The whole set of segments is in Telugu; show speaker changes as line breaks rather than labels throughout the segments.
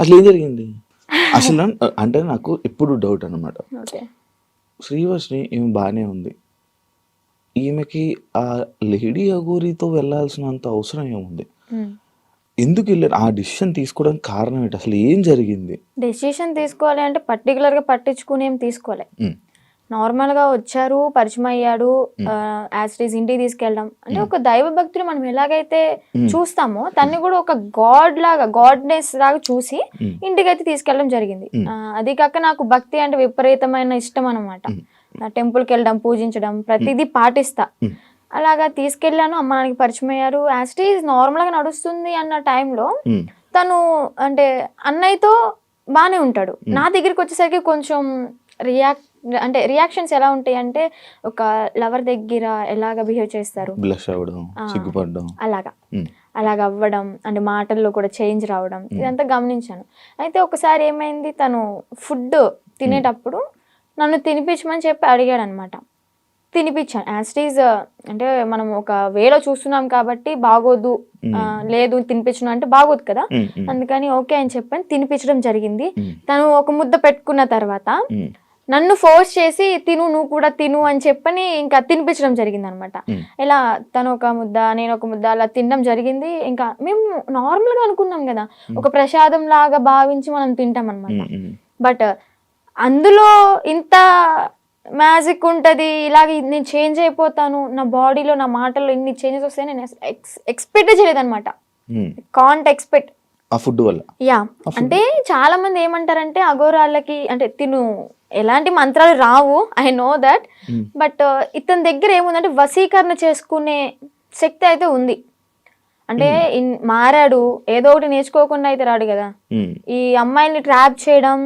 అసలు ఏం జరిగింది? అసలు అంటే నాకు ఎప్పుడు డౌట్ అన్నమాట.
ఓకే.
శ్రీవర్షిని ఈమె బాగానే ఉంది. ఈమెకి ఆ లేడీ అగోరితో వెళ్ళాల్సినంత అవసరం ఏముంది? ఎందుకు వెళ్ళారు? ఆ డిసిషన్ తీసుకోవడానికి కారణం ఏంటి? అసలు ఏం జరిగింది?
డెసిషన్ తీసుకోవాలి అంటే పర్టికులర్గా పట్టించుకుని ఏం తీసుకోవాలి నార్మల్గా వచ్చారు పరిచయం అయ్యాడు యాసిటీస్ ఇంటికి తీసుకెళ్ళడం. అంటే ఒక దైవ భక్తులు మనం ఎలాగైతే చూస్తామో తన్ని కూడా ఒక గాడ్ లాగా గాడ్నెస్ లాగా చూసి. ఇంటికి అయితే తీసుకెళ్ళడం జరిగింది. అది కాక నాకు భక్తి అంటే విపరీతమైన ఇష్టం అనమాట టెంపుల్కి వెళ్ళడం పూజించడం ప్రతిదీ పాటిస్తా. అలాగా తీసుకెళ్ళాను అమ్మ నాన్నకి పరిచయం అయ్యారు యాసిటీస్ నార్మల్గా నడుస్తుంది అన్న టైంలో తను అంటే అన్నయ్యతో బాగానే ఉంటాడు. నా దగ్గరికి వచ్చేసరికి కొంచెం రియాక్ట్ అంటే రియాక్షన్స్ ఎలా ఉంటాయి అంటే ఒక లవర్ దగ్గర ఎలాగ బిహేవ్ చేస్తారు?
బ్లష్ అవ్వడం. సిగ్గుపడడం.
అలాగా. అలాగ అవ్వడం అంటే మాటల్లో కూడా చేంజ్ రావడం ఇదంతా గమనించాను. అయితే ఒకసారి ఏమైంది తను ఫుడ్ తినేటప్పుడు నన్ను తినిపించమని చెప్పి అడిగాడు అనమాట తినిపించాను యాస్టీజ్ అంటే మనం ఒక వేలో చూస్తున్నాం కాబట్టి బాగోదు లేదు తినిపించను అంటే బాగోదు కదా. అందుకని ఓకే అని చెప్పని తినిపించడం జరిగింది. తను ఒక ముద్ద పెట్టుకున్న తర్వాత నన్ను ఫోర్స్ చేసి తిను నువ్వు కూడా తిను అని చెప్పని ఇంకా తినిపించడం జరిగింది అనమాట. ఇలా తను ఒక ముద్ద నేను ఒక ముద్ద అలా తినడం జరిగింది. ఇంకా మేము నార్మల్గా అనుకున్నాం కదా ఒక ప్రసాదం లాగా భావించి మనం తింటాం అనమాట బట్ అందులో ఇంత మ్యాజిక్ ఉంటుంది ఇలాగ నేను చేంజ్ అయిపోతాను నా బాడీలో నా మాటల్లో ఇన్ని చేంజెస్ వస్తాయి నేను ఎక్స్పెక్ట్ చేయలేదన్నమాట. కాంట్ ఎక్స్పెక్ట్
ఆ ఫుడ్ వల్ల.
యా. అంటే చాలా మంది ఏమంటారంటే అఘోరాళ్ళకి అంటే తిను ఎలాంటి మంత్రాలు రావు I know that
Hmm.
But ఇతని దగ్గర ఏముందంటే వశీకరణ చేసుకునే శక్తి అయితే ఉంది. అంటే ఇన్- మారాడు ఏదో ఒకటి నేర్చుకోకుండా అయితే రాడు కదా.
ఉమ్,
ఈ అమ్మాయిల్ని ట్రాప్ చేయడం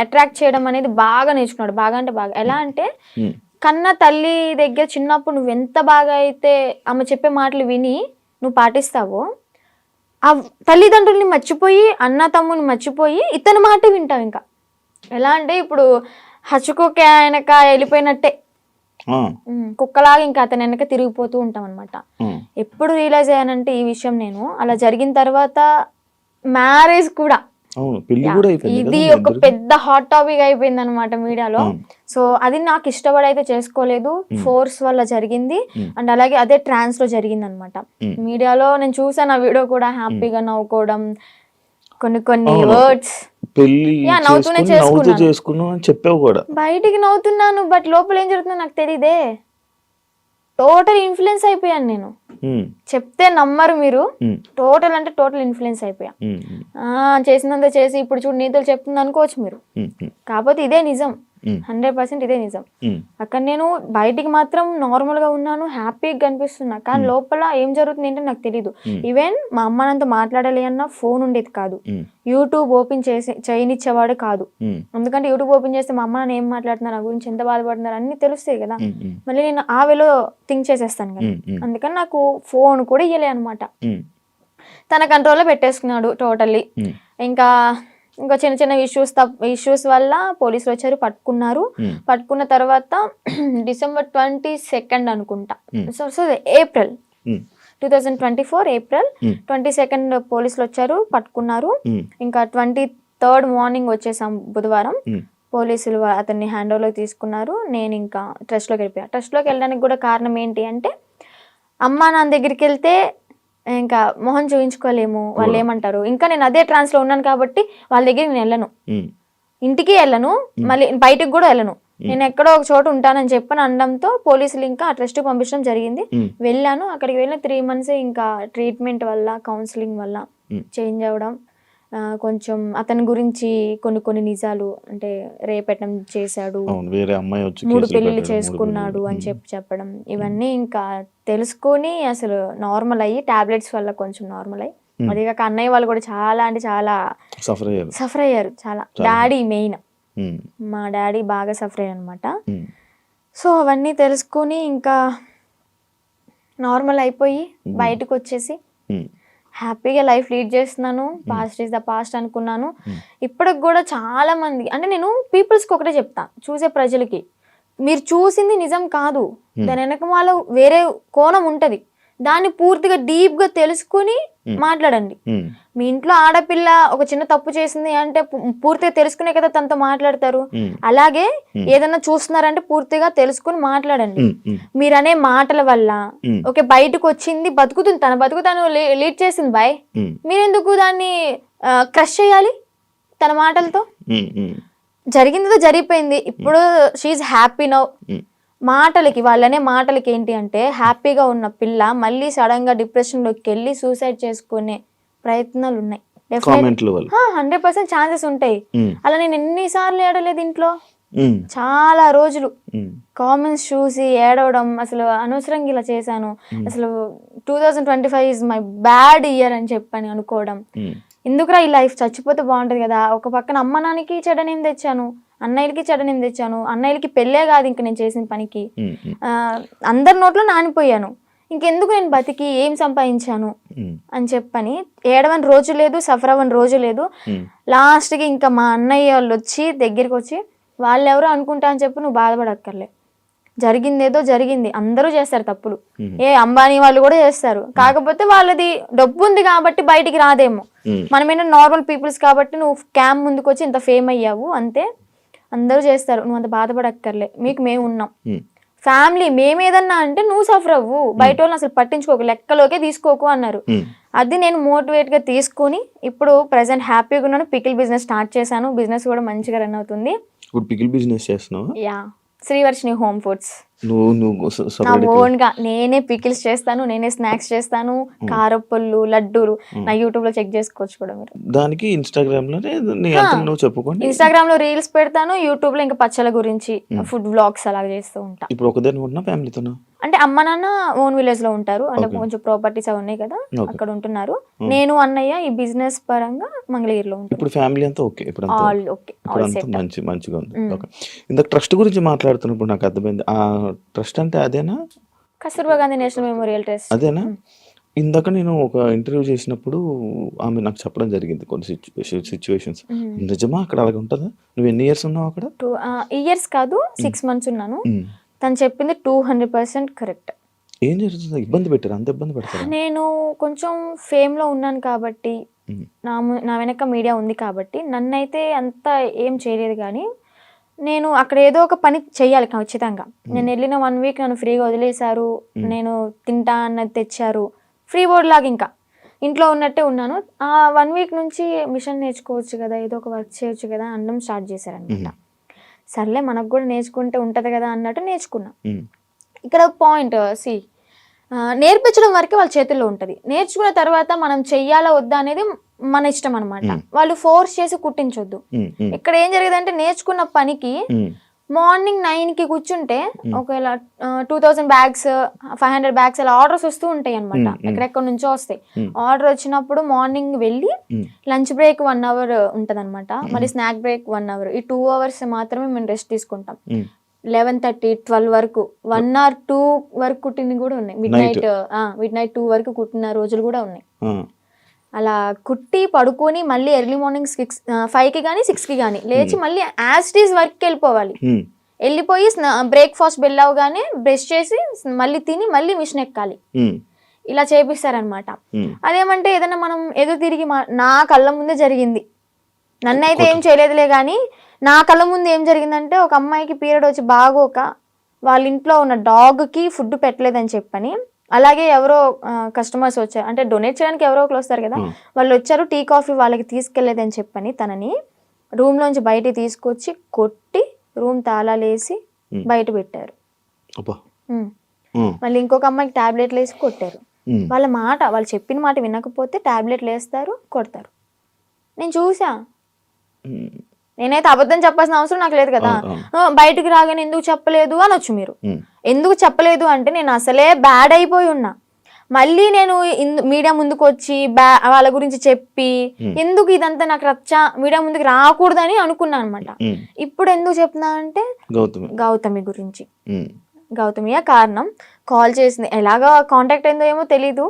అట్రాక్ట్ చేయడం అనేది బాగా నేర్చుకున్నాడు బాగా అంటే బాగా. ఎలా అంటే
ఉమ్,
కన్న తల్లి దగ్గర చిన్నప్పుడు నువ్వు ఎంత బాగా అయితే ఆమె చెప్పే మాటలు విని నువ్వు పాటిస్తావో ఆ తల్లిదండ్రుల్ని మర్చిపోయి అన్న తమ్ముని మర్చిపోయి ఇతని మాట వింటావు ఇంకా. ఎలా అంటే ఇప్పుడు హచ్చుకోక ఆయనక వెళ్ళిపోయినట్టే. కుక్కలాగా ఇంకా అతని వెనక తిరిగిపోతూ ఉంటాం అనమాట ఎప్పుడు రియలైజ్ అయ్యానంటే ఈ విషయం నేను. అలా జరిగిన తర్వాత మ్యారేజ్ కూడా
అవును పెళ్ళి కూడా అయిపోయింది
ఇది ఒక పెద్ద హాట్ టాపిక్ అయిపోయింది అనమాట మీడియాలో. సో అది నాకు ఇష్టపడి అయితే చేసుకోలేదు ఫోర్స్ వల్ల జరిగింది. అండ్ అలాగే అదే ట్రాన్స్లో జరిగింది అనమాట. మీడియాలో నేను చూసాను ఆ వీడియో కూడా హ్యాపీగా నవ్వుకోవడం కొన్ని కొన్ని. వర్డ్స్
పెళ్ళి నవ్వుతూ
చేసుకున్నాను.
అని చెప్పావు కూడా
బయటికి నవ్వుతున్నాను బట్ లోపల ఏం జరుగుతుందో నాకు తెలియదే టోటల్ ఇన్ఫ్లుయెన్స్ అయిపోయాను నేను. చెప్తే నమ్మరు మీరు. టోటల్ అంటే టోటల్ ఇన్ఫ్లుయెన్స్ అయిపోయా. చేసినంత చేసి ఇప్పుడు చూడు నీతులు చెప్తుంది అనుకోవచ్చు మీరు. కాకపోతే ఇదే నిజం. హండ్రెడ్ పర్సెంట్ ఇదే నిజం. అక్కడ నేను బయటికి మాత్రం నార్మల్గా ఉన్నాను హ్యాపీగా కనిపిస్తున్నా. కానీ లోపల ఏం జరుగుతుంది ఏంటో నాకు తెలియదు. ఈవెన్ మా అమ్మ నాతో మాట్లాడాలి అన్న ఫోన్ ఉండేది కాదు. యూట్యూబ్ ఓపెన్ చేసి చేయనిచ్చేవాడు కాదు. ఎందుకంటే యూట్యూబ్ ఓపెన్ చేస్తే మా అమ్మ నాన్న ఏం మాట్లాడుతున్నారు నా గురించి ఎంత బాధపడుతున్నారు అన్ని తెలుస్తాయి కదా. మళ్ళీ నేను ఆ వేలో థింక్ చేసేస్తాను కదా. అందుకని నాకు ఫోన్ కూడా ఇయ్యలే అనమాట తన కంట్రోల్లో పెట్టేసుకున్నాడు టోటల్లీ ఇంకా ఇంకా చిన్న చిన్న ఇష్యూస్ ఇష్యూస్ వల్ల పోలీసులు వచ్చారు పట్టుకున్నారు.
ఉమ్,
పట్టుకున్న తర్వాత డిసెంబర్ ట్వంటీ సెకండ్ అనుకుంటా.
Hmm.
So so April two thousand twenty four April
Hmm.
Twenty second పోలీసులు వచ్చారు పట్టుకున్నారు.
ఉమ్,
ఇంకా ట్వంటీ థర్డ్ మార్నింగ్ వచ్చేసాం బుధవారం.
ఉమ్,
పోలీసులు అతన్ని హ్యాండ్ ఓవర్లోకి తీసుకున్నారు. నేను ఇంకా ట్రస్ట్లోకి వెళ్ళిపోయా. ట్రస్ట్లోకి వెళ్ళడానికి కూడా కారణం ఏంటి అంటే అమ్మా నాన్న దగ్గరికి వెళ్తే ఇంకా మొహం చూపించుకోలేము వాళ్ళు ఏమంటారు? ఇంకా నేను అదే ట్రాన్స్లో ఉన్నాను కాబట్టి వాళ్ళ దగ్గరికి నేను వెళ్ళను. ఇంటికి వెళ్ళను మళ్ళీ బయటికి కూడా వెళ్ళను. నేను ఎక్కడో ఒక చోట ఉంటానని చెప్పని అనడంతో పోలీసులు ఇంకా ఆ ట్రస్ట్ పంపించడం జరిగింది. వెళ్ళాను. అక్కడికి వెళ్ళిన త్రీ మంత్స్ ఇంకా ట్రీట్మెంట్ వల్ల కౌన్సిలింగ్ వల్ల. చేంజ్ అవ్వడం. కొంచెం అతని గురించి కొన్ని కొన్ని నిజాలు అంటే రేపెట్టడం చేశాడు.
అవును వేరే అమ్మాయి వచ్చి
మూడు
కేసులు
పెళ్ళిళ్ళు
పెట్టడం, మూడు
చేసుకున్నాడు
పెళ్ళిళ్ళు.
అని చెప్పి చెప్పడం. ఇవన్నీ ఇంకా తెలుసుకొని అసలు నార్మల్ అయ్యి టాబ్లెట్స్ వల్ల కొంచెం నార్మల్ అయ్యి.
Hmm.
అది కాక అన్నయ్య వాళ్ళు కూడా చాలా అంటే చాలా
సఫర్ అయ్యారు.
సఫర్ అయ్యారు చాలా.
చాలా.
డాడీ మెయిన్
ఉమ్,
మా డాడీ బాగా సఫర్ అయ్యారు అనమాట
ఉమ్,
సో అవన్నీ తెలుసుకొని ఇంకా నార్మల్ అయిపోయి. బయటకు వచ్చేసి
ఉమ్,
హ్యాపీగా లైఫ్ లీడ్ చేస్తున్నాను పాస్ట్ ఈస్ ద పాస్ట్ అనుకున్నాను. ఇప్పటికి కూడా చాలా మంది అంటే నేను పీపుల్స్కి ఒకటే చెప్తా చూసే ప్రజలకి మీరు చూసింది నిజం కాదు. దాని వెనక వేరే కోణం ఉంటుంది దాన్ని పూర్తిగా డీప్గా తెలుసుకొని. మాట్లాడండి. మీ ఇంట్లో ఆడపిల్ల ఒక చిన్న తప్పు చేసింది అంటే పూర్తిగా తెలుసుకునే కదా తనతో మాట్లాడతారు. అలాగే. ఏదైనా చూస్తున్నారంటే పూర్తిగా తెలుసుకుని మాట్లాడండి. మీరనే మాటల వల్ల. ఓకే బయటకు వచ్చింది బతుకుతుంది తన బతుకు తను లీడ్ చేసింది బాయ్. మీరెందుకు దాన్ని క్రష్ చేయాలి తన మాటలతో
ఉమ్. ఉమ్.
జరిగిందో జరిగిపోయింది ఇప్పుడు షీఈ్ హ్యాపీ నౌ. మాటలకి వాళ్ళనే మాటలకి ఏంటి అంటే హ్యాపీగా ఉన్న పిల్ల మళ్ళీ సడన్గా డిప్రెషన్లోకి వెళ్ళి సూసైడ్ చేసుకునే ప్రయత్నాలు ఉన్నాయి హండ్రెడ్ పర్సెంట్ ఛాన్సెస్ ఉంటాయి. అలా నేను ఎన్నిసార్లు ఏడలేదు ఇంట్లో. చాలా రోజులు. కామెంట్స్ చూసి ఏడవడం అసలు అనవసరంగా ఇలా చేశాను. అసలు two thousand twenty five is my bad year అని చెప్పని అనుకోవడం. ఎందుకురా ఈ లైఫ్ చచ్చిపోతే బాగుంటది కదా? ఒక పక్కన అమ్మ నాన్నకి చెడనేం తెచ్చాను. అన్నయ్యలకి చెడనేం తెచ్చాను అన్నయ్యలకి పెళ్ళే కాదు ఇంక నేను చేసిన పనికి. అందరి నోట్లో నానిపోయాను. ఇంకెందుకు నేను బతికి ఏం సంపాదించాను. అని చెప్పని ఏడవని రోజు లేదు సఫర్ అవ్వని రోజు లేదు. లాస్ట్కి ఇంకా మా అన్నయ్య వాళ్ళు వచ్చి దగ్గరికి వచ్చి వాళ్ళు ఎవరో అనుకుంటా అని చెప్పి నువ్వు బాధపడక్కర్లే. జరిగిందేదో జరిగింది. అందరూ చేస్తారు తప్పులు. ఏ అంబానీ వాళ్ళు కూడా చేస్తారు. కాకపోతే వాళ్ళది డబ్బు ఉంది కాబట్టి బయటికి రాదేమో. మనమేనా నార్మల్ పీపుల్స్ కాబట్టి నువ్వు క్యామ్ ముందుకు వచ్చి ఇంత ఫేమ్ అయ్యావు? అంతే. అందరూ చేస్తారు. నువ్వు అంత బాధపడక్కర్లే. మీకు మేము ఉన్నాం. ఫ్యామిలీ మేమేదన్నా అంటే నువ్వు సఫర్ అవ్వు. బయట వాళ్ళని అసలు పట్టించుకోకు. లెక్కలోకే తీసుకోకు అన్నారు. అది నేను మోటివేట్గా తీసుకొని ఇప్పుడు ప్రజెంట్ హ్యాపీగా ఉన్నాను. పికిల్ బిజినెస్ స్టార్ట్ చేశాను. బిజినెస్ కూడా మంచిగా రన్ అవుతుంది.
ఇప్పుడు పికిల్ బిజినెస్ చేస్తున్నావు?
యా. Srivarshini home foods.
నువ్వు నువ్వు
నేనే పికిల్స్ చేస్తాను నేనే స్నాక్స్ చేస్తాను కారప్పళ్ళు లడ్డూలు నా యూట్యూబ్లో చెక్ చేసుకోవచ్చు కూడా మీరు.
దానికి ఇన్స్టాగ్రామ్లోనే అంతా నువ్వు చెప్పుకోండి.
ఇన్స్టాగ్రామ్లో రీల్స్ పెడతాను యూట్యూబ్లో ఇంకా పచ్చల గురించి ఫుడ్ వ్లాగ్స్ అలా చేస్తూ ఉంటా.
ఇప్పుడు ఒకదాని ఉన్నా ఫ్యామిలీతోనా?
అంటే అమ్మ నాన్న ఓన్ విలేజ్లో ఉంటారు అంటే కొంచెం ప్రాపర్టీస్ అవి ఉన్నాయి కదా. అక్కడ ఉంటున్నారు. నేను అన్నయ్య ఈ బిజినెస్ పరంగా మంగళగిరిలో ఉంటాను
ఇప్పుడు ఫ్యామిలీ అంతా ఓకే ఇప్పుడు
ఆల్ ఓకే
మంచి మంచిగా ఉంది. ఇందాక ట్రస్ట్ గురించి మాట్లాడుతున్నప్పుడు నాకు అర్థమైంది. ఆ ట్రస్ట్ అంటే అదేనా?
Kasturba Gandhi national memorial trust.
అదేనా? ఇందాక నేను ఒక ఇంటర్వ్యూ చేసినప్పుడు ఆమె నాకు చెప్పడం జరిగింది కొన్ని సిచ్యువేషన్స్ నిజమా? అక్కడ అలాగ ఉంటుందా? నువ్వు ఎన్ని ఇయర్స్ ఉన్నావు అక్కడ?
టూ ఇయర్స్ కాదు సిక్స్ మంత్స్ ఉన్నాను. తను చెప్పింది టూ హండ్రెడ్ పర్సెంట్ కరెక్ట్
ఏం జరుగుతుంది? ఇబ్బంది పెట్టారు? అంత ఇబ్బంది పెడతారా?
నేను కొంచెం ఫేమ్లో ఉన్నాను కాబట్టి. నా నా వెనక మీడియా ఉంది కాబట్టి నన్నైతే అంత ఏం చేయలేదు కానీ నేను అక్కడ ఏదో ఒక పని చెయ్యాలి ఖచ్చితంగా నేను వెళ్ళిన వన్ వీక్ నన్ను ఫ్రీగా వదిలేశారు. నేను తింటా అన్నది తెచ్చారు. ఫ్రీ బోర్డ్ లాగా ఇంకా. ఇంట్లో ఉన్నట్టే ఉన్నాను. ఆ వన్ వీక్ నుంచి మిషన్ నేర్చుకోవచ్చు కదా ఏదో ఒక వర్క్ చేయొచ్చు కదా అనడం స్టార్ట్ చేశారనమాట. సర్లే మనకు కూడా నేర్చుకుంటే ఉంటది కదా అన్నట్టు నేర్చుకున్నా. ఇక్కడ పాయింట్ సి నేర్పించడం వరకే వాళ్ళ చేతుల్లో ఉంటుంది. నేర్చుకున్న తర్వాత మనం చెయ్యాలా వద్దా అనేది మన ఇష్టం అనమాట వాళ్ళు ఫోర్స్ చేసి కుట్టించొద్దు. ఇక్కడ ఏం జరిగేదంటే నేర్చుకున్న పనికి. మార్నింగ్ నైన్కి కూర్చుంటే ఒకవేళ two thousand bags five hundred bags అలా ఆర్డర్స్ వస్తూ ఉంటాయి అనమాట ఎక్కడెక్కడ నుంచో వస్తాయి. ఆర్డర్ వచ్చినప్పుడు మార్నింగ్ వెళ్ళి. లంచ్ బ్రేక్ వన్ అవర్ ఉంటది మళ్ళీ స్నాక్ బ్రేక్ వన్ అవర్. ఈ టూ అవర్స్ మాత్రమే మేము రెస్ట్ తీసుకుంటాం. లెవెన్ థర్టీ ట్వెల్వ్ వరకు వన్ అవర్ టూ వరకు కుట్టినవి కూడా ఉన్నాయి. Midnight midnight two వరకు కుట్టిన రోజులు కూడా ఉన్నాయి.
ఆ.
అలా కుట్టి పడుకొని మళ్ళీ ఎర్లీ మార్నింగ్ సిక్స్ ఫైవ్కి కానీ సిక్స్కి కానీ లేచి మళ్ళీ యాజ్ టీజ్ వర్క్కి వెళ్ళిపోవాలి. వెళ్ళిపోయి బ్రేక్ఫాస్ట్ వెళ్ళవగానే బ్రష్ చేసి మళ్ళీ తిని మళ్ళీ మిషన్ ఎక్కాలి. ఇలా చేపిస్తారనమాట. అదేమంటే ఏదైనా మనం ఎదురు తిరిగి నా కళ్ళ ముందే జరిగింది. నన్నైతే ఏం చేయలేదులే కానీ నా కళ్ళ ముందు ఏం జరిగిందంటే ఒక అమ్మాయికి పీరియడ్ వచ్చి బాగోక వాళ్ళ ఇంట్లో ఉన్న డాగ్కి ఫుడ్ పెట్టలేదని చెప్పని అలాగే ఎవరో కస్టమర్స్ వచ్చారు. అంటే డొనేట్ చేయడానికి ఎవరో ఒకరు వస్తారు కదా వాళ్ళు వచ్చారు టీ కాఫీ వాళ్ళకి తీసుకెళ్ళేదని చెప్పని తనని రూమ్ లోంచి బయటికి తీసుకొచ్చి కొట్టి రూమ్ తాళాలేసి బయట పెట్టారు. మళ్ళీ ఇంకొక అమ్మాయికి టాబ్లెట్లు వేసి కొట్టారు. వాళ్ళ మాట వాళ్ళు చెప్పిన మాట వినకపోతే టాబ్లెట్లు వేస్తారు కొడతారు. నేను చూసా. నేనైతే అబద్ధం చెప్పాల్సిన అవసరం నాకు లేదు కదా. బయటికి రాగానే ఎందుకు చెప్పలేదు అనొచ్చు మీరు.
ఉమ్.
ఎందుకు చెప్పలేదు అంటే నేను అసలే బ్యాడ్ అయిపోయి ఉన్నా. మళ్ళీ నేను మీడియా ముందుకు వచ్చి బ్యా వాళ్ళ గురించి చెప్పి ఎందుకు ఇదంతా నాకు రచ్చ మీడియా ముందుకు రాకూడదని అనుకున్నాను అనమాట. ఇప్పుడు ఎందుకు చెప్తున్నా అంటే
గౌతమి.
గౌతమి గురించి. గౌతమియే కారణం. కాల్ చేసింది. ఎలాగా కాంటాక్ట్ అయిందో ఏమో తెలీదు.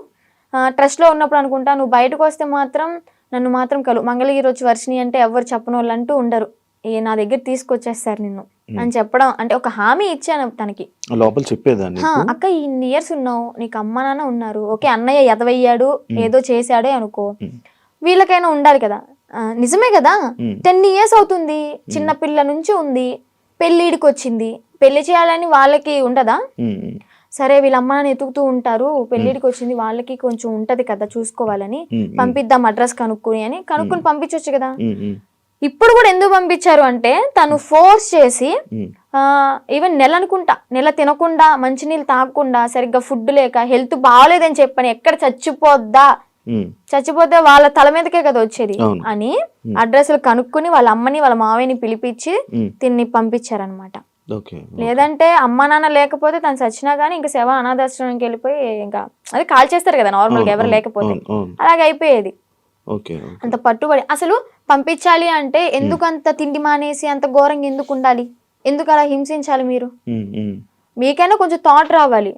ట్రస్ట్లో ఉన్నప్పుడు అనుకుంటా నువ్వు బయటకు వస్తే మాత్రం నన్ను మాత్రం కలు మంగళగిరి వచ్చి వర్షిని అంటే ఎవరు చెప్పని వాళ్ళు అంటూ ఉండరు. ఏ నా దగ్గర తీసుకొచ్చేస్తారు నిన్ను. అని చెప్పడం అంటే ఒక హామీ ఇచ్చాను తనకి.
లోపల చెప్పేదాన్ని
"హా, అక్క ఇన్ని ఇయర్స్ ఉన్నావు నీకు అమ్మ నాన్న ఉన్నారు. ఓకే అన్నయ్య ఎదవయ్యాడు ఏదో చేశాడే అనుకో. వీళ్ళకైనా ఉండాలి కదా. నిజమే కదా. టెన్ ఇయర్స్ అవుతుంది. చిన్న పిల్ల నుంచి ఉంది. పెళ్ళిడికి వచ్చింది. పెళ్ళి చేయాలని వాళ్ళకి ఉండదా? సరే వీళ్ళ అమ్మ నాన్న ఎతుకుతూ ఉంటారు పెళ్ళిడికి వచ్చింది వాళ్ళకి కొంచెం ఉంటది కదా చూసుకోవాలని పంపిద్దాం అడ్రస్ కనుక్కుని అని కనుక్కుని పంపించవచ్చు కదా. ఇప్పుడు కూడా ఎందుకు పంపించారు అంటే తను ఫోర్స్ చేసి ఈవెన్ నెల అనుకుంటా నెల తినకుండా మంచినీళ్ళు తాగకుండా సరిగ్గా ఫుడ్ లేక హెల్త్ బాగాలేదని చెప్పని ఎక్కడ చచ్చిపోద్దా? చచ్చిపోతే వాళ్ళ తల మీదకే కదా వచ్చేది. అని అడ్రస్లు కనుక్కుని వాళ్ళ అమ్మని వాళ్ళ మావయ్యని పిలిపించి తిన్ని పంపించారనమాట లేదంటే అమ్మ నాన్న లేకపోతే తను చచ్చినా గానీ ఇంకా శవ అనాథాశ్రమంకి వెళ్ళిపోయి ఇంకా అది కాల్ చేస్తారు కదా నార్మల్గా ఎవరు లేకపోతే. అలాగే అయిపోయేది. అంత పట్టుబడి అసలు పంపించాలి అంటే ఎందుకు అంత తిండి మానేసి అంత ఘోరంగా ఎందుకు ఉండాలి? ఎందుకు అలా హింసించాలి మీరు? మీకైనా కొంచెం థాట్ రావాలి.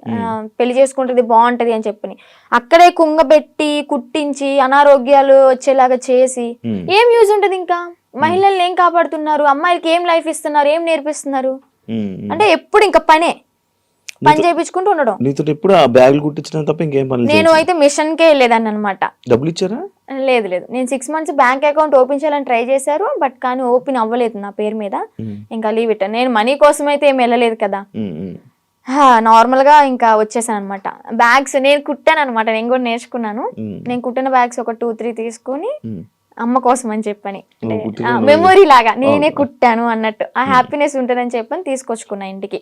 పెళ్ళి చేసుకుంటుంది బాగుంటది అని చెప్పని. అక్కడే కుంగబెట్టి కుట్టించి అనారోగ్యాలు వచ్చేలాగా చేసి. ఏం యూజ్ ఉంటది ఇంకా? మహిళల్ని ఏం కాపాడుతున్నారు? అమ్మాయిలకి ఏం లైఫ్ ఇస్తున్నారు? ఏం నేర్పిస్తున్నారు. అంటే ఎప్పుడు ఇంకా పనే. పని చేయించుకుంటూ ఉండడం.
నీతో ఎప్పుడు ఆ బ్యాగులు కుట్టించడం తప్ప ఇంకేం పని
నేను అయితే మిషన్ కే వెళ్ళేదాన్ని అనమాట
డబ్బులు ఇచ్చారా?
లేదు లేదు. నేను six months bank account open చేయాలని ట్రై చేశారు బట్ కానీ ఓపెన్ అవ్వలేదు నా పేరు మీద. ఇంకా లీవ్ ఇట్ నేను మనీ కోసం అయితే ఏం వెళ్ళలేదు కదా. నార్మల్గా ఇంకా వచ్చేసాను అనమాట బ్యాగ్స్ నేను కుట్టాను అనమాట నేను కూడా నేర్చుకున్నాను. నేను కుట్టిన బ్యాగ్స్ ఒక టూ త్రీ తీసుకుని. అమ్మ కోసం అని చెప్పని. మెమొరీ లాగా నేనే కుట్టాను అన్నట్టు. ఆ హ్యాపీనెస్ ఉంటుందని చెప్పని తీసుకొచ్చుకున్నా ఇంటికి.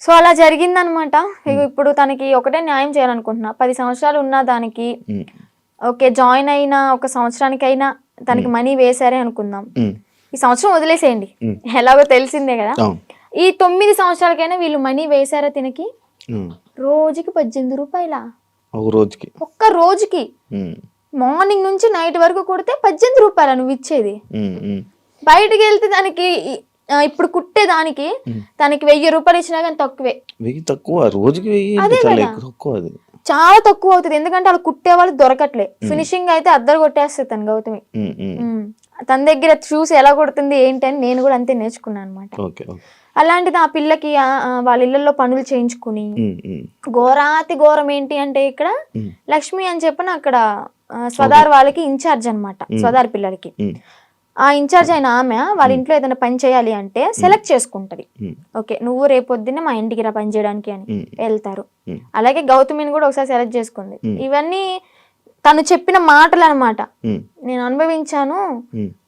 సో అలా జరిగిందనమాట. ఇప్పుడు తనకి ఒకటే న్యాయం చేయాలనుకుంటున్నా. పది సంవత్సరాలు ఉన్న దానికి ఓకే జాయిన్ అయిన ఒక సంవత్సరానికైనా తనకి మనీ వేసారే అనుకుందాం. ఈ సంవత్సరం వదిలేసేయండి. ఎలాగో తెలిసిందే కదా. ఈ తొమ్మిది సంవత్సరాలకైనా వీళ్ళు మనీ వేసారా తినకి? రోజుకి పద్దెనిమిది రూపాయల?
ఒక రోజుకి.
ఒక్క రోజుకి. మార్నింగ్ నుంచి నైట్ వరకు కొడితే పద్దెనిమిది రూపాయల నువ్వు ఇచ్చేది. బయటికి వెళ్తే దానికి ఇప్పుడు కుట్టే దానికి తనకి వెయ్యి రూపాయలు ఇచ్చినా కానీ తక్కువే.
వెయ్యి తక్కువ రోజుకి వెయ్యి చాలా ఎక్కువ తక్కువ అది.
చాలా తక్కువ అవుతుంది. ఎందుకంటే వాళ్ళు కుట్టే వాళ్ళు దొరకట్లే. ఫినిషింగ్ అయితే అద్దరు కొట్టేస్తుంది తను గౌతమి. తన దగ్గర చూసి ఎలా కొడుతుంది ఏంటి అని నేను కూడా అంతే నేర్చుకున్నాను అనమాట అలాంటిది ఆ పిల్లకి వాళ్ళ ఇళ్ళలో పనులు చేయించుకుని ఘోరాతి ఘోరం ఏంటి అంటే ఇక్కడ. లక్ష్మి అని చెప్పిన అక్కడ స్వదార్ వాళ్ళకి ఇన్ఛార్జ్ అన్నమాట స్వదార్ పిల్లలకి. ఆ ఇన్ఛార్జ్ అయిన ఆమె వాళ్ళ ఇంట్లో ఏదైనా పని చేయాలి అంటే సెలెక్ట్ చేసుకుంటది. ఓకే నువ్వు రేపొద్దున్నే మా ఇంటికి రా పని చేయడానికి అని. వెళ్తారు. అలాగే గౌతమిని కూడా ఒకసారి సెలెక్ట్ చేసుకుంది. ఇవన్నీ తను చెప్పిన మాటలు అనమాట నేను అనుభవించాను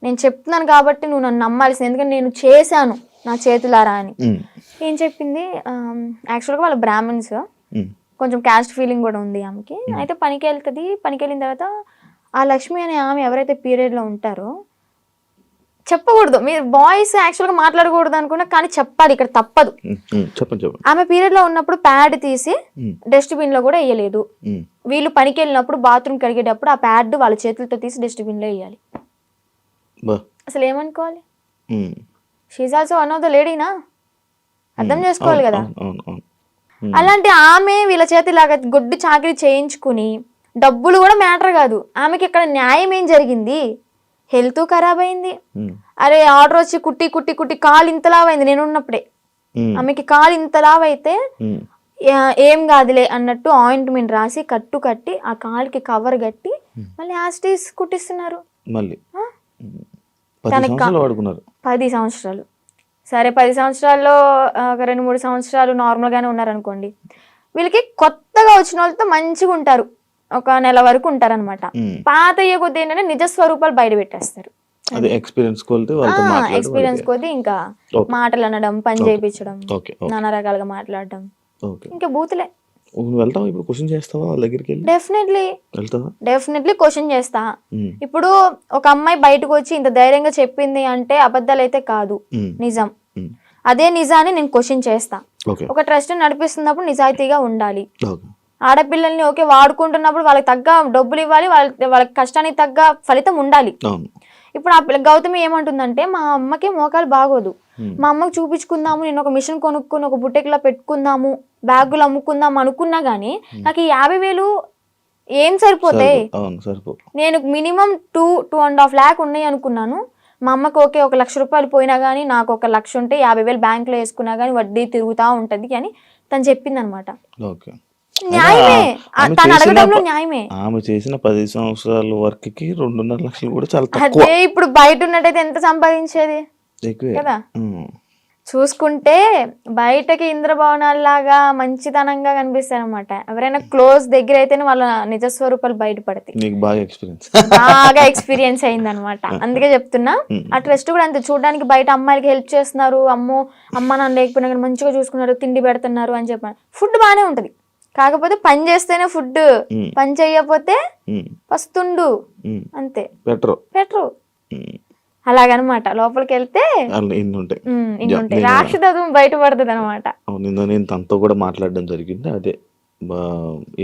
నేను చెప్తున్నాను కాబట్టి నువ్వు నన్ను నమ్మాల్సింది ఎందుకంటే నేను చేశాను నా చేతులారా అని. ఏం చెప్పింది? యాక్చువల్గా వాళ్ళ బ్రాహ్మణ్స్.
ఉమ్,
కొంచెం క్యాస్ట్ ఫీలింగ్ కూడా ఉంది ఆమెకి. అయితే పనికి వెళ్తుంది. పనికి వెళ్ళిన తర్వాత ఆ లక్ష్మి అనే ఆమె ఎవరైతే period లో ఉంటారో చెప్పకూడదు. మీరు బాయ్స్ యాక్చువల్గా మాట్లాడకూడదు అనుకున్నా కానీ చెప్పాలి. ఇక్కడ తప్పదు.
చెప్పండి చెప్పండి.
ఆమె period లో ఉన్నప్పుడు ప్యాడ్ తీసి డస్ట్బిన్లో కూడా వేయలేదు. వీళ్ళు పనికి వెళ్ళినప్పుడు బాత్రూమ్ కడిగేటప్పుడు ఆ ప్యాడ్ వాళ్ళ చేతులతో తీసి డస్ట్బిన్లో వేయాలి. అసలు ఏమనుకోవాలి. She's also one of the లేడీనా అర్థం చేసుకోవాలి కదా? అలాంటి ఆమె వీళ్ళ చేతి ఇలాగ గొడ్డు చాకరీ చేయించుకుని డబ్బులు కూడా మ్యాటర్ కాదు. ఆమెకి ఇక్కడ న్యాయం ఏం జరిగింది? హెల్త్ ఖరాబ్ అయింది.
ఉమ్,
అరే ఆర్డర్ వచ్చి కుట్టి కుట్టి కుట్టి కాలు ఇంతలావైంది నేను ఉన్నప్పుడే.
ఉమ్,
ఆమెకి కాలు ఇంతలావైతే
ఉమ్.
"యా- ఏం కాదులే అన్నట్టు ఆయింట్మెంట్ రాసి కట్టు కట్టి ఆ కాలుకి కవర్ కట్టి మళ్ళీ యాస్టీస్ కుట్టిస్తున్నారు.
మళ్ళీ. పది సంవత్సరాలు.
సరే పది సంవత్సరాల్లో ఒక రెండు మూడు సంవత్సరాలు నార్మల్గానే ఉన్నారనుకోండి వీళ్ళకి కొత్తగా వచ్చిన వాళ్ళతో మంచిగా ఉంటారు. ఒక నెల వరకు ఉంటారనమాట. పాత అయ్యే కొద్ది ఏంటంటే నిజ స్వరూపాలు బయట పెట్టేస్తారు.
ఎక్స్పీరియన్స్
ఎక్స్పీరియన్స్ కొద్దీ ఇంకా. మాటలు అనడం పని చేయించడం నానా రకాలుగా మాట్లాడడం. ఇంకా బూతులే.
నువ్వు వెళ్తావా? ఇప్పుడు క్వశ్చన్ చేస్తావా వాళ్ళ దగ్గరికి వెళ్ళి?
డెఫినెట్లీ
వెళ్తావా?
డెఫినెట్లీ క్వశ్చన్ చేస్తా. ఇప్పుడు ఒక అమ్మాయి బయటకు వచ్చి ఇంత ధైర్యంగా చెప్పింది అంటే అబద్ధాలు అయితే కాదు నిజం. అదే నిజాన్ని నేను క్వశ్చన్ చేస్తా. ఒక ట్రస్ట్ నడిపిస్తున్నప్పుడు నిజాయితీగా ఉండాలి. ఆడపిల్లల్ని ఓకే వాడుకుంటున్నప్పుడు వాళ్ళకి తగ్గ డబ్బులు ఇవ్వాలి వాళ్ళ వాళ్ళ కష్టానికి తగ్గ ఫలితం ఉండాలి. ఇప్పుడు ఆ పిల్ల గౌతమి ఏమంటుందంటే మా అమ్మకి మోకాలు బాగోదు.
Hmm.
మా అమ్మకి చూపించుకుందాము నేను ఒక మిషన్ కొనుక్కుని ఒక బుట్టెక్లా పెట్టుకుందాము బ్యాగులు అమ్ముకుందాం అనుకున్నా గానీ నాకు ఈ యాభై వేలు ఏం సరిపోతాయి? నేను minimum two two and half lakh ఉన్నాయి అనుకున్నాను. మా అమ్మకి ఓకే ఒక లక్ష రూపాయలు పోయినా కానీ నాకు ఒక లక్ష ఉంటే యాభై వేలు బ్యాంకులో వేసుకున్నా కానీ వడ్డీ తిరుగుతూ ఉంటుంది అని తను చెప్పింది అనమాట న్యాయమే. తను అడగడంలో న్యాయమే.
ఆమె చేసిన పది సంవత్సరాల వర్క్కి రెండున్నర లక్షలు కూడా చాలా తక్కువ.
ఇప్పుడు బయట ఉన్నట్టయితే ఎంత సంపాదించేది? కదా. చూసుకుంటే బయటకి ఇంద్రభవనాల్లాగా మంచితనంగా కనిపిస్తాయి అనమాట ఎవరైనా క్లోజ్ దగ్గర అయితేనే వాళ్ళ నిజ స్వరూపాలు బయటపడతాయి.
నీకు బాగా ఎక్స్పీరియన్స్
బాగా ఎక్స్పీరియన్స్ అయింది అనమాట అందుకే చెప్తున్నా ఆ ట్రస్ట్ కూడా అంతే. చూడడానికి బయట అమ్మాయిలకి హెల్ప్ చేస్తున్నారు అమ్మో అమ్మ నాన్న లేకపోయినా కానీ మంచిగా చూసుకున్నారు తిండి పెడుతున్నారు అని చెప్పాను. ఫుడ్ బాగానే ఉంటది. కాకపోతే పని చేస్తేనే ఫుడ్ పని చేయకపోతే పస్తుండు. అంతే.
బెటర్
పెట్టరు అలాగనమాట. లోపలికి వెళ్తే
ఇన్ని ఉంటాయి
ఇన్ని ఉంటాయి రాక్షసత్వం బయటపడుతుంది అనమాట
నిన్న నేను తనతో కూడా మాట్లాడడం జరిగింది. అదే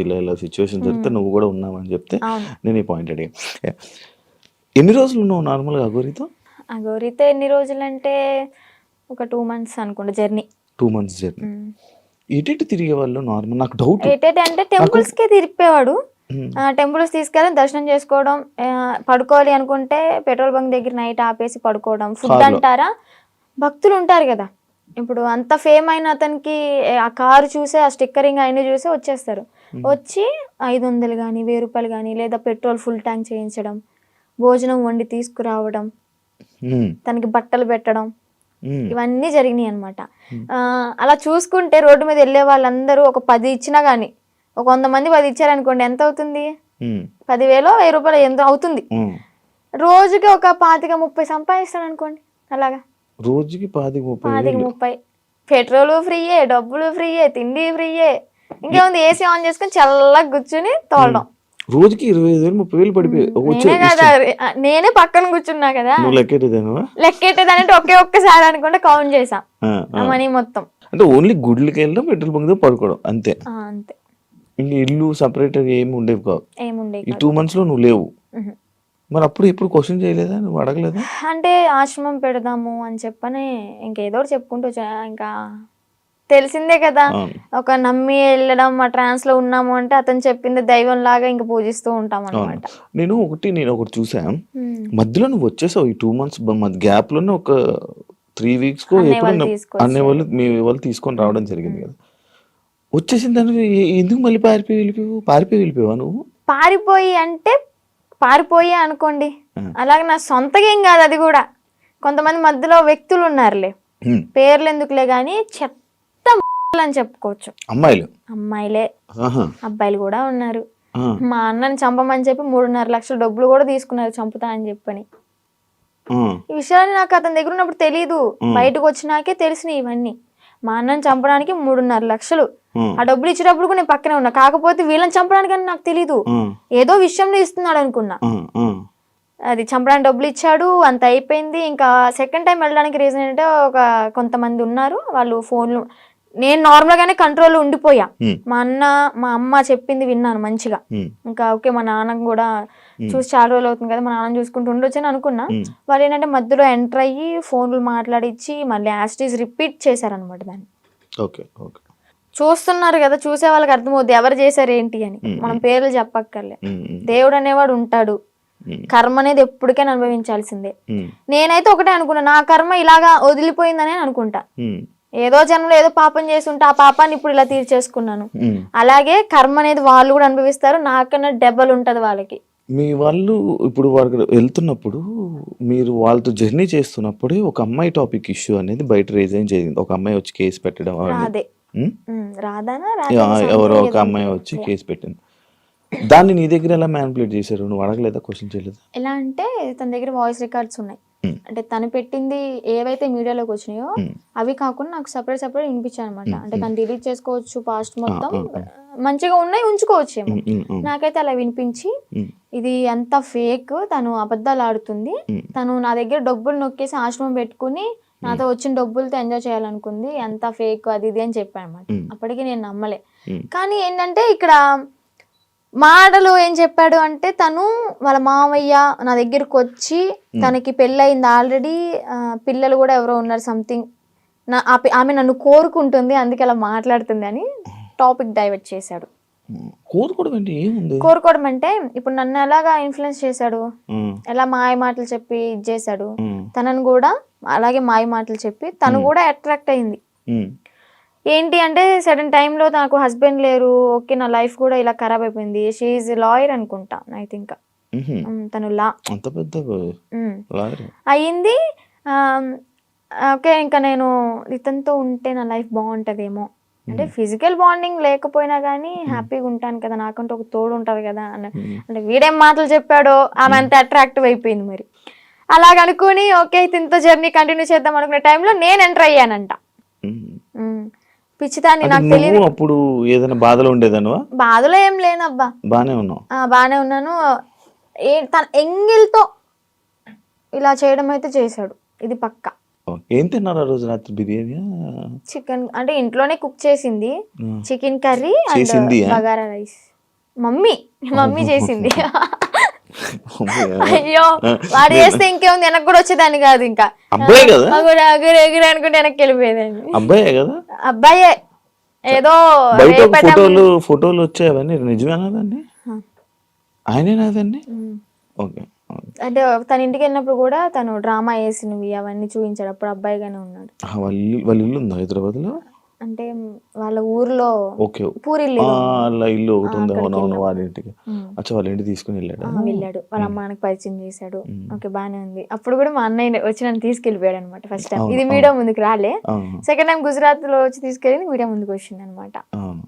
ఇలా ఇలా సిచ్యువేషన్ జరిగితే నువ్వు కూడా ఉన్నావని చెప్తే నేను ఈ పాయింట్ అడిగా. ఎన్ని రోజులు ఉన్నావు నార్మల్గా అగోరితో
ఆ గౌరీతో ఎన్ని రోజులంటే ఒక టూ మంత్స్ అనుకుంటా జర్నీ.
Two months journey. ఎటు తిరిగే వాళ్ళు నార్మల్? నాకు డౌట్
ఏటేటి అంటే టెంపుల్స్కి తిరిగిపోయాడు టెంపుల్స్ తీసుకెళ్ళి దర్శనం చేసుకోవడం పడుకోవాలి అనుకుంటే పెట్రోల్ బంక్ దగ్గర నైట్ ఆపేసి పడుకోవడం ఫుడ్. అంటారా? భక్తులు ఉంటారు కదా. ఇప్పుడు అంత ఫేమ్ అయిన అతనికి ఆ కారు చూసే ఆ స్టిక్కరింగ్ అయిన చూసే వచ్చేస్తారు. వచ్చి ఐదు వందలు కానీ వెయ్యి రూపాయలు కానీ లేదా పెట్రోల్ ఫుల్ ట్యాంక్ చేయించడం భోజనం వండి తీసుకురావడం తనకి బట్టలు పెట్టడం ఇవన్నీ జరిగినాయి అనమాట అలా చూసుకుంటే రోడ్డు మీద వెళ్ళే వాళ్ళందరూ ఒక పది ఇచ్చినా కానీ ఒక వంద మంది పది ఇచ్చారనుకోండి ఎంత అవుతుంది? పదివేలు వెయ్యి రూపాయలు ఎంత అవుతుంది. రోజుకి ఒక పాతిక ముప్పై సంపాదిస్తాను అనుకోండి అలాగా?
రోజుకి పాతిక ముప్పై
పాతిక ముప్పై. పెట్రోల్ ఫ్రీయే డబ్బులు ఫ్రీయే తిండి ఫ్రీయే. ఇంకేముంది ఏసీ ఆన్ చేసుకొని చల్లగా కూర్చుని తోలడం.
రోజుకి ఇరవై ఐదు వేలు ముప్పై వేలు పడిపోయి వచ్చే
నేనే పక్కన కూర్చున్నా కదా.
లెక్కెట్టేదానువా
లెక్కెట్టేదానంటే ఒకే ఒక్కసారి అనుకుంటే కౌంట్ చేసాం. ఆ మనీ మొత్తం.
అంటే ఓన్లీ గుడ్లకి వెళ్ళడం పెట్రోల్ బంక్ పడుకోవడం అంతే.
అంతే.
ఇంక ఇల్లు సపరేట్ ఏమి ఉండేవి కావు. ఈ టూ మంత్స్లో నువ్వు లేవు. మరి అప్పుడు ఎప్పుడు క్వశ్చన్ చేయలేదా? నువ్వు అడగలేదా?
అంటే ఆశ్రమం పెడదాము అని చెప్పని ఇంకేదో చెప్పుకుంటూ ఇంకా తెలిసిందే కదా. ఒక నమ్మి వెళ్ళడం మా ట్రాన్స్లో ఉన్నాము అంటే అతను చెప్పింది దైవం లాగా ఇంకా పూజిస్తూ ఉంటాం అనమాట
నేను ఒకటి నేను ఒకటి చూసా. మధ్యలో నువ్వు వచ్చేసావు ఈ టూ మంత్స్ గ్యాప్లోనే ఒక త్రీ వీక్స్ కో ఎప్పుడు
వాళ్ళు
నా-
తీసుకొచ్చారు.
అన్నయ్య వాళ్ళు మీ వాళ్ళు తీసుకొని రావడం జరిగింది కదా. వచ్చేసిన దానికి ఎందుకు మళ్ళీ పారిపోయి వెళ్ళిపోయావు? పారిపోయి వెళ్ళిపోయావా నువ్వు?
పారిపోయి అంటే పారిపోయి అనుకోండి. అలాగే నా సొంతగా ఏం కాదు అది కూడా. కొంతమంది మధ్యలో వ్యక్తులు ఉన్నారులే. పేర్లు ఎందుకులే కానీ చెత్త అని చెప్పుకోవచ్చు.
అమ్మాయిలు?
అమ్మాయిలే. అబ్బాయిలు కూడా ఉన్నారు. మా అన్నని చంపమని చెప్పి మూడున్నర లక్షల డబ్బులు కూడా తీసుకున్నారు చంపుతా అని చెప్పని. ఈ విషయాన్ని నాకు అతని దగ్గర ఉన్నప్పుడు తెలియదు బయటకు వచ్చినాకే తెలిసినాయి ఇవన్నీ. మా అన్నని చంపడానికి మూడున్నర లక్షలు
ఆ.
డబ్బులు ఇచ్చేటప్పుడు కూడా నేను పక్కనే ఉన్నా కాకపోతే వీళ్ళని చంపడానికి అని నాకు తెలియదు. ఏదో విషయంలో ఇస్తున్నాడు అనుకున్నా. అది చంపడానికి డబ్బులు ఇచ్చాడు అంత అయిపోయింది ఇంకా సెకండ్ టైం వెళ్ళడానికి రీజన్ ఏంటంటే ఒక కొంతమంది ఉన్నారు వాళ్ళు ఫోన్లు నేను నార్మల్ గానే కంట్రోల్లో ఉండిపోయా
హ్మ్.
మా అన్న మా అమ్మ చెప్పింది విన్నాను మంచిగా
హ్మ్.
ఇంకా ఓకే మా నాన్న కూడా చూసి చాలా రోజులు అవుతుంది కదా మా నాన్న చూసుకుంటూ ఉండొచ్చు అని అనుకున్నా. వాళ్ళు ఏంటంటే మధ్యలో ఎంటర్ అయ్యి ఫోన్లు మాట్లాడిచ్చి మళ్ళీ యాస్టీస్ రిపీట్ చేశారనమాట దాన్ని
ఓకే ఓకే
చూస్తున్నారు కదా చూసే వాళ్ళకి అర్థమవుద్ది ఎవరు చేశారు ఏంటి అని మనం పేర్లు చెప్పక్కర్లే. దేవుడు అనేవాడు ఉంటాడు. కర్మ అనేది ఎప్పటికైనా అనుభవించాల్సిందే. నేనైతే ఒకటే అనుకున్నా నా కర్మ ఇలాగా వదిలిపోయిందని అనుకుంటా. ఏదో జన్మలో ఏదో పాపం చేసి ఉంటే ఆ పాపాన్ని ఇప్పుడు ఇలా తీర్చేసుకున్నాను. అలాగే కర్మ అనేది వాళ్ళు కూడా అనుభవిస్తారు నాకన్నా డెబ్బలు ఉంటది వాళ్ళకి.
మీ వాళ్ళు ఇప్పుడు వాళ్ళకి వెళ్తున్నప్పుడు మీరు వాళ్ళతో జర్నీ చేస్తున్నప్పుడే ఒక అమ్మాయి టాపిక్ ఇష్యూ అనేది బయట రేజ్ అయ్యి జరిగింది? ఒక అమ్మాయి వచ్చి కేసు పెట్టడం.
రాదే. రాదానా?
ఎవరో ఒక అమ్మాయి వచ్చి కేసు పెట్టింది. దాన్ని నీ దగ్గర ఎలా మ్యానిపులేట్ చేశారు? నువ్వు అడగలేదా? క్వశ్చన్ చేయలేదా?
ఎలా అంటే తన దగ్గర వాయిస్ రికార్డ్స్ ఉన్నాయి. అంటే తను పెట్టింది ఏవైతే మీడియాలోకి వచ్చినాయో
ఉమ్.
అవి కాకుండా నాకు సపరేట్ సపరేట్ వినిపించాయి అనమాట
ఉమ్,
అంటే తను డిలీట్ చేసుకోవచ్చు పాస్ట్ మొత్తం.
ఉమ్, ఉమ్.
మంచిగా ఉన్నాయి ఉంచుకోవచ్చేమో. నాకైతే అలా వినిపించి ఇది అంత ఫేక్ తను అబద్ధాలు ఆడుతుంది. తను నా దగ్గర డబ్బులు నొక్కేసి ఆశ్రమం పెట్టుకుని నాతో వచ్చిన డబ్బులతో ఎంజాయ్ చేయాలనుకుంది. ఎంత ఫేక్ అది ఇది అని చెప్పాను అనమాట. అప్పటికి నేను నమ్మలే. కానీ ఏంటంటే ఇక్కడ మాటలు ఏం చెప్పాడు అంటే తను వాళ్ళ మామయ్య నా దగ్గరకు వచ్చి తనకి పెళ్ళయింది ఆల్రెడీ పిల్లలు కూడా ఎవరో ఉన్నారు సంథింగ్ నా ఆమె నన్ను కోరుకుంటుంది అందుకే అలా మాట్లాడుతుంది అని టాపిక్ డైవర్ట్ చేశాడు.
కోరుకోవడం ఏముంది?
కోరుకోవడం అంటే ఇప్పుడు నన్ను ఎలాగా ఇన్ఫ్లుయెన్స్ చేశాడు? ఎలా మాయ మాటలు చెప్పి ఇది చేశాడు? తనను కూడా అలాగే మాయ మాటలు చెప్పి తను కూడా అట్రాక్ట్ అయింది. ఏంటి అంటే సడన్ టైంలో నాకు హస్బెండ్ లేరు ఓకే నా లైఫ్ కూడా ఇలా ఖరాబ్ అయిపోయింది. షీఈ్ లాయర్ అనుకుంటా ఐ థింక్. తను లా.
అంత పెద్ద
అయ్యింది ఓకే ఇంకా నేను ఇతనితో ఉంటే నా లైఫ్ బాగుంటుందేమో. అంటే ఫిజికల్ బాండింగ్ లేకపోయినా కానీ హ్యాపీగా ఉంటాను కదా నాకంటూ ఒక తోడు ఉంటుంది కదా అన్న అంటే వీడేం మాటలు చెప్పాడో ఆమె అంత అట్రాక్టివ్ అయిపోయింది మరి. అలాగ అనుకుని ఓకే ఇతనితో జర్నీ కంటిన్యూ చేద్దాం అనుకునే టైంలో నేను ఎంటర్ అయ్యానంట. పిచ్చిదాన్ని నాకు తెలియదు
అప్పుడు ఏదైనా బాధలో ఉండేదానివా?
బాధలో ఏం లేనబ్బా
బానే ఉన్నావు.
ఆ, బాగానే ఉన్నాను. ఏ తన ఎంగిల్తో ఇలా చేయడం అయితే చేశాడు. ఇది పక్క.
ఏం తిన్నారు ఆ రోజు రాత్రి బిర్యానీ?
చికెన్ అంటే ఇంట్లోనే కుక్ చేసింది. Chicken curry and? Bagara rice. Mummy mummy చేసింది. అయ్యో వాడు చేస్తే ఇంకేముంది? వెనక్కి కూడా వచ్చేదాన్ని కాదు ఇంకా.
అబ్బాయి కదా?
అగురు అగురు ఎగురు అనుకుంటే వెనక్కి వెళ్ళిపోయేదాన్ని.
అబ్బాయే కదా?
అబ్బాయే. ఏదో
బయట ఫోటోలు ఫోటోలు వచ్చాయి అవన్నీ. నిజమేనా దాన్ని? ఆయనేనా దాన్ని?
ఉమ్.
ఓకే.
అంటే తన ఇంటికి వెళ్ళినప్పుడు కూడా తను డ్రామా వేసినవి అవన్నీ చూపించాడు. అప్పుడు అబ్బాయిగానే ఉన్నాడు.
వాళ్ళ ఇల్లు వాళ్ళ ఇల్లు ఉందా హైదరాబాద్లో
అంటే వాళ్ళ ఊర్లో
ఓకే.
పూరిల్లు
వాళ్ళ ఇల్లు ఒకటి ఉంది. అవునవును
వెళ్ళాం.
ఇంటికి. అచ్చా వాళ్ళ ఇంటికి తీసుకుని వెళ్ళాడు?
వెళ్ళాడు. వాళ్ళ అమ్మ నాన్నకి పరిచయం చేశాడు. ఓకే బానే ఉంది. అప్పుడు కూడా మా అన్నయ్య వచ్చి నన్ను తీసుకెళ్ళిపోయాడు అనమాట ఫస్ట్ టైం ఇది మీడియా ముందుకు రాలే. సెకండ్ టైం గుజరాత్లో వచ్చి తీసుకెళ్ళి మీడియా ముందుకు వచ్చింది అనమాట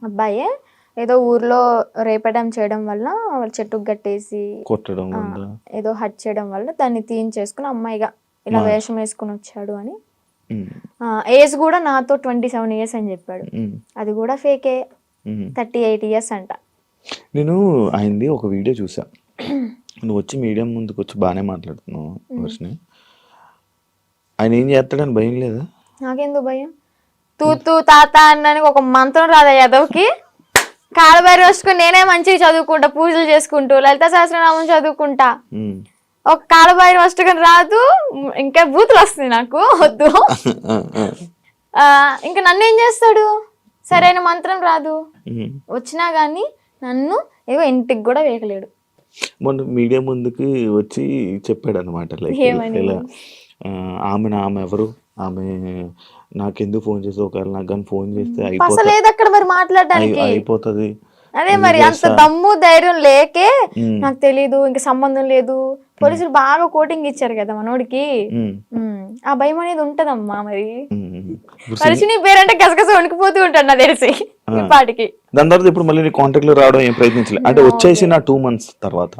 అబ్బాయే ఏదో ఊర్లో రేపడం చేయడం వల్ల వాళ్ళ చెట్టుకు కట్టేసి
కొట్టడం
ఏదో హట్ చేయడం వల్ల దాన్ని తీయించేసుకుని అమ్మాయిగా ఇలా వేషం వేసుకుని వచ్చాడు అని ఏజ్ కూడా నాతో ట్వంటీ సెవెన్ ఇయర్స్ అని చెప్పాడు.
ఉమ్,
అది కూడా ఫేకే. థర్టీ ఎయిట్ ఇయర్స్ అంట.
నేను ఆయనది ఒక వీడియో చూసా. నువ్వు వచ్చి మీడియం ముందుకు వచ్చి బాగానే మాట్లాడుతున్నావు వర్షని ఆయన ఏం చేస్తాడని భయం లేదా?
నాకెందుకు భయం? తూ తూ తాత అన్నానికి ఒక మంత్రం రాదా యాదవ్కి? కాలబారి వస్తుకుని నేనే మంచిగా చదువుకుంటా పూజలు చేసుకుంటూ లలిత సహస్రనామం చదువుకుంటా. ఒక కాలబారి వస్తుకుని రాదు. ఇంకా బూతులు వస్తుంది నాకు. వద్దు. ఇంకా నన్ను ఏం చేస్తాడు? సరైన మంత్రం రాదు. వచ్చినా కానీ నన్ను ఏవో ఇంటికి కూడా వేయలేడు.
మొన్న మీడియా ముందుకి వచ్చి చెప్పాడు అనమాట లైక్? ఇలా ఆమె ఆమె ఎవరు? ఆమె నాకెందుకు ఫోన్ చేసి ఒకవేళ నాకు కానీ ఫోన్ చేస్తే
అసలు
అయిపోతా
లేదు అక్కడ మరి మాట్లాడడానికి
అయి- అయిపోతుంది.
అదే మరి అంత దమ్ము ధైర్యం లేకే. నాకు తెలీదు ఇంకా సంబంధం లేదు. పోలీసులు బాగా కోటింగ్ ఇచ్చారు కదా మనోడికి. ఆ భయం అనేది ఉంటదమ్మా మరి.
ఉమ్, ఉమ్. ఇప్పుడు
మనిషి నీ పేరంటే గసగస వణికిపోతూ ఉంటాడు నాకు తెలిసి ఈ పాటికి.
దాని తర్వాత ఇప్పుడు మళ్ళీ నీ కాంటాక్ట్లో రావడం ఏం ప్రయత్నించలేదు అంటే వచ్చేసి నా టూ మంత్స్ తర్వాత.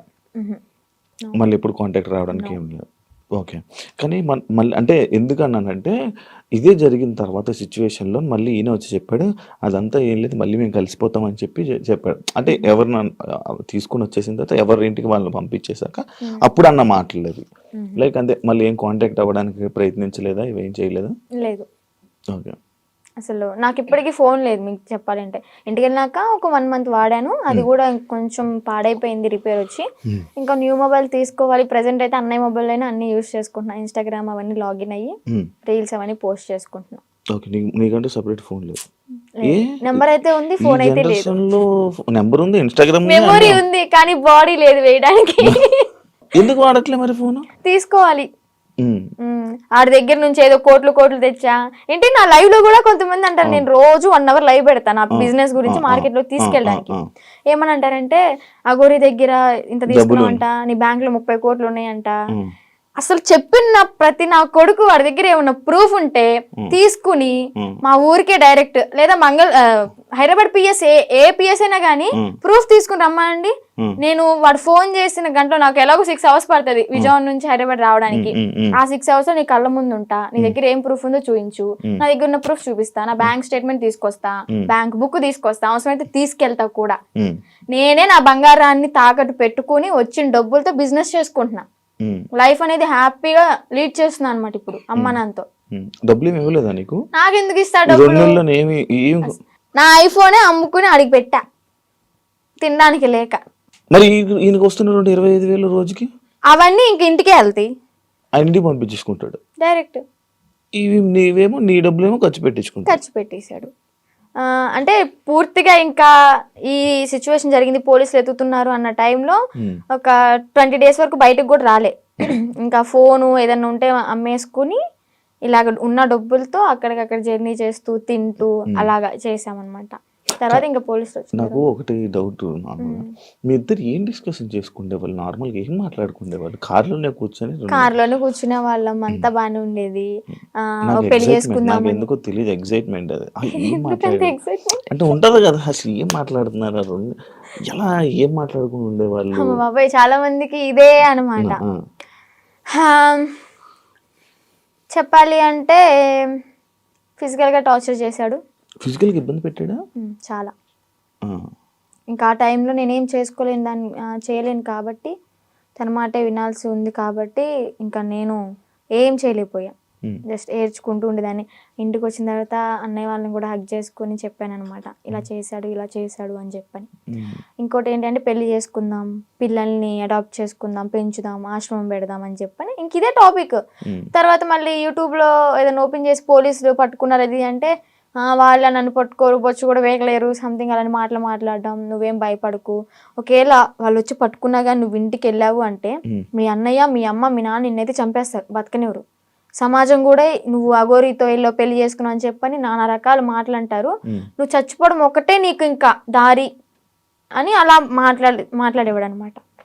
మళ్ళీ ఇప్పుడు కాంటాక్ట్ రావడానికి ఏం లేదు. ఓకే. కానీ మన మళ్ళీ అంటే ఎందుకు అన్నానంటే ఇదే జరిగిన తర్వాత సిచ్యువేషన్లో మళ్ళీ ఈయన వచ్చి చెప్పాడు అదంతా ఏం లేదు మళ్ళీ మేము కలిసిపోతాం అని చెప్పి చె- చెప్పాడు. అంటే ఎవరు తీసుకుని వచ్చేసిన తర్వాత ఎవరి ఇంటికి వాళ్ళని పంపించేశాక అప్పుడు అన్న మాటలేదు లైక్ అంతే మళ్ళీ ఏం కాంటాక్ట్ అవ్వడానికి ప్రయత్నించలేదా? ఇవేం చేయలేదా?
లేదు.
ఓకే.
అసలు నాకు ఇప్పటికీ ఫోన్ లేదు మీకు చెప్పాలంటే. ఇంటికి ఒక వన్ మంత్ వాడాను. అది కూడా కొంచెం పాడైపోయింది రిపేర్ వచ్చి. ఇంకా న్యూ మొబైల్ తీసుకోవాలి. ప్రెసెంట్ అయితే అన్నయ్య మొబైల్ అయినా అన్ని యూస్ చేసుకుంటున్నాను ఇన్స్టాగ్రామ్ అవన్నీ లాగిన్ అయ్యి. రీల్స్ అవన్నీ పోస్ట్ చేసుకుంటున్నాను
ఓకే నీ నీకంటే సపరేట్ ఫోన్ లేదు.
నెంబర్ అయితే ఉంది ఫోన్ అయితే లేదు.
నెంబర్ ఉంది ఇన్స్టాగ్రామ్
మెమొరీ ఉంది. కానీ బాడీ లేదు వేయడానికి.
ఎందుకు వాడట్లే మరి ఫోన్?
తీసుకోవాలి. ఆడి దగ్గర నుంచి ఏదో కోట్లు కోట్లు తెచ్చా? ఏంటి నా లైవ్లో కూడా కొంతమంది అంటారు నేను రోజు వన్ అవర్ లైవ్ పెడతాను నా బిజినెస్ గురించి మార్కెట్లో తీసుకెళ్ళడానికి.
ఆ,
ఏమని అంటారంటే అగోరి దగ్గర ఇంత తీసుకున్నావంట నీ బ్యాంక్లో ముప్పై కోట్లు ఉన్నాయంట. అసలు చెప్పిన ప్రతి నా కొడుకు వాడి దగ్గర ఏమన్నా ప్రూఫ్ ఉంటే తీసుకుని. మా ఊరికే డైరెక్ట్ లేదా మంగళ హైదరాబాద్ పిఎస్ ఏ ఏ పిఎస్ అయినా కానీ ప్రూఫ్ తీసుకుని రమ్మండి.
Hmm.
నేను వాడు ఫోన్ చేసిన గంటలో నాకు ఎలాగో సిక్స్ అవర్స్ పడుతుంది. విజయవాడ నుంచి హైదరాబాద్ రావడానికి. ఆ సిక్స్ అవర్స్ నీ కళ్ళ ముందు ఉంటా. నీ దగ్గర ఏం ప్రూఫ్ ఉందో చూపించు నా దగ్గర ఉన్న ప్రూఫ్ చూపిస్తా. నా బ్యాంక్ స్టేట్మెంట్ తీసుకొస్తా. బ్యాంక్ బుక్ తీసుకొస్తా. అవసరమైతే తీసుకెళ్తా కూడా. నేనే నా బంగారాన్ని తాకట్టు పెట్టుకుని వచ్చిన డబ్బులతో బిజినెస్ చేసుకుంటున్నా. లైఫ్ అనేది హ్యాపీగా లీడ్ చేస్తున్నా అనమాట ఇప్పుడు అమ్మ నాన్నతో.
డబ్బులు ఏమి ఇవ్వలేదా నీకు?
నాకెందుకు ఇస్తా డబ్బులు? నా ఐఫోనే అమ్ముకుని అడిగి పెట్టా తినడానికి లేక.
మరి ఈయనకి వస్తున్న రెండు ఇరవై ఐదు వేలు రోజుకి?
అవన్నీ ఇంక ఇంటికే వెళ్తాయి.
ఆయన ఇంటికి పంపించేసుకుంటాడు.
డైరెక్ట్
ఇవి నీవేమో నీ డబ్బులేమో ఖర్చు పెట్టించుకుంటాడు
ఖర్చు పెట్టేశాడు. ఆ, అంటే పూర్తిగా ఇంకా ఈ సిచ్యువేషన్ జరిగింది పోలీసులు ఎత్తుతున్నారు అన్న టైంలో
ఉమ్,
ఒక ట్వంటీ డేస్ వరకు బయటకు కూడా రాలే. ఇంకా ఫోను ఏదన్నా ఉంటే అమ్మేసుకుని ఇలాగ ఉన్న డబ్బులతో అక్కడికక్కడ జర్నీ చేస్తూ తింటూ అలాగా చేసామన్నమాట తర్వాత ఇంకా పోలీసులు
నాకు ఒకటి డౌట్ నార్మల్గా. మీ ఇద్దరు ఏం డిస్కషన్ చేసుకుండేవాళ్ళు? నార్మల్గా ఏం మాట్లాడుకుండేవాళ్ళు? కార్లోనే కూర్చొని
కార్లోనే కూర్చునే వాళ్ళం. అంతా బాగానే ఉండేది.
పెళ్ళి
చేసుకుందాం
ఎందుకో తెలియదు ఎక్సైట్మెంట్ అది. అంటే ఉంటది కదా అసలు ఏం మాట్లాడుతున్నారు? ఎలా ఏం మాట్లాడుకుని ఉండేవాళ్ళు?
బాబాయ్ చాలా మందికి ఇదే అనమాట చెప్పాలి అంటే ఫిజికల్గా టార్చర్ చేశాడు.
Physical గా ఇబ్బంది పెట్టాడా?
చాలా. ఇంకా ఆ టైంలో నేనేం చేసుకోలేను దాన్ని చేయలేను కాబట్టి తన మాటే వినాల్సి ఉంది కాబట్టి ఇంకా నేను ఏం చేయలేకపోయా జస్ట్ ఏడ్చుకుంటూ ఉండేదాన్ని. ఇంటికి వచ్చిన తర్వాత అన్నయ్య వాళ్ళని కూడా హక్ చేసుకొని చెప్పాను అనమాట ఇలా చేశాడు ఇలా చేశాడు అని చెప్పని. ఇంకోటి ఏంటంటే పెళ్ళి చేసుకుందాం పిల్లల్ని అడాప్ట్ చేసుకుందాం పెంచుదాం ఆశ్రమం పెడదాం అని చెప్పని. ఇంక ఇదే టాపిక్ తర్వాత మళ్ళీ యూట్యూబ్లో ఏదైనా ఓపెన్ చేసి పోలీసులు పట్టుకున్నారు అది అంటే "ఆ, వాళ్ళ నన్ను పట్టుకోరు బొచ్చు కూడా వేయలేరు సంథింగ్ అలాంటి మాటలు మాట్లాడడం నువ్వేం భయపడకు. ఒకవేళ వాళ్ళు వచ్చి పట్టుకున్నా కానీ నువ్వు ఇంటికి వెళ్ళావు అంటే మీ అన్నయ్య మీ అమ్మ మీ నాన్న నిన్నైతే చంపేస్తారు బతకనివ్వరు. సమాజం కూడా నువ్వు అగోరితో వెళ్ళో పెళ్ళి చేసుకున్నావు అని చెప్పని నానా రకాల మాటలు అంటారు. నువ్వు చచ్చిపోవడం ఒకటే నీకు ఇంకా దారి అని అలా మాట్లాడి మాట్లాడేవాడు అనమాట